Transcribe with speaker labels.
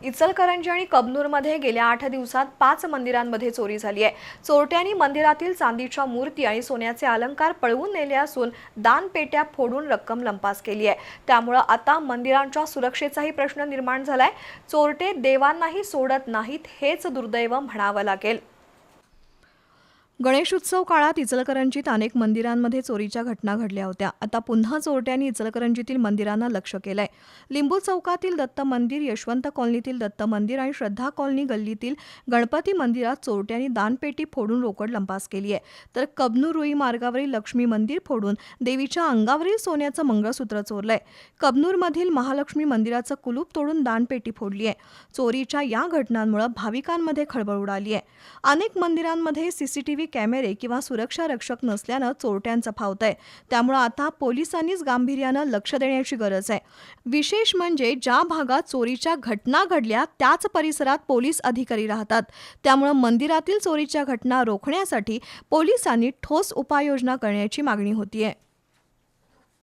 Speaker 1: इचलकरंजी आणि कबनूरमध्ये गेल्या आठ दिवसात पाच मंदिरांमध्ये चोरी झाली आहे. चोरट्यांनी मंदिरातील चांदीच्या मूर्ती आणि सोन्याचे अलंकार पळवून नेले असून दानपेट्या फोडून रक्कम लंपास केली आहे. त्यामुळं आता मंदिरांच्या सुरक्षेचाही प्रश्न निर्माण झालाय. चोरटे देवांनाही सोडत नाहीत हेच दुर्दैव म्हणावं लागेल. गणेशोत्सव काळात इचलकरंजीत अनेक मंदिरांमध्ये चोरीच्या घटना घडल्या होत्या. आता पुन्हा चोरट्यांनी इचलकरंजीतील मंदिरांना लक्ष केलंय. लिंबू चौकातील दत्त मंदिर यशवंत कॉलनीतील दत्त मंदिर आणि श्रद्धा कॉलनी गल्लीतील गणपती मंदिरात चोरट्यांनी दानपेटी फोडून रोकड लंपास केली आहे. तर कबनूर रुई मार्गावरील लक्ष्मी मंदिर फोडून देवीच्या अंगावरील सोन्याचं मंगळसूत्र चोरलंय. कबनूरमधील महालक्ष्मी मंदिराचं कुलूप तोडून दानपेटी फोडली आहे. चोरीच्या या घटनांमुळे भाविकांमध्ये खळबळ उडाली आहे. अनेक मंदिरांमध्ये सीसीटीव्ही कॅमेरे किंवा सुरक्षा रक्षक नसल्यानं चोरट्यांचं आहे त्यामुळे आता पोलिसांनीच गांभीर्यानं लक्ष देण्याची गरज आहे. विशेष म्हणजे ज्या भागात चोरीच्या घटना घडल्या त्याच परिसरात पोलीस अधिकारी राहतात. त्यामुळे मंदिरातील चोरीच्या घटना रोखण्यासाठी पोलिसांनी ठोस उपाययोजना करण्याची मागणी होतीये.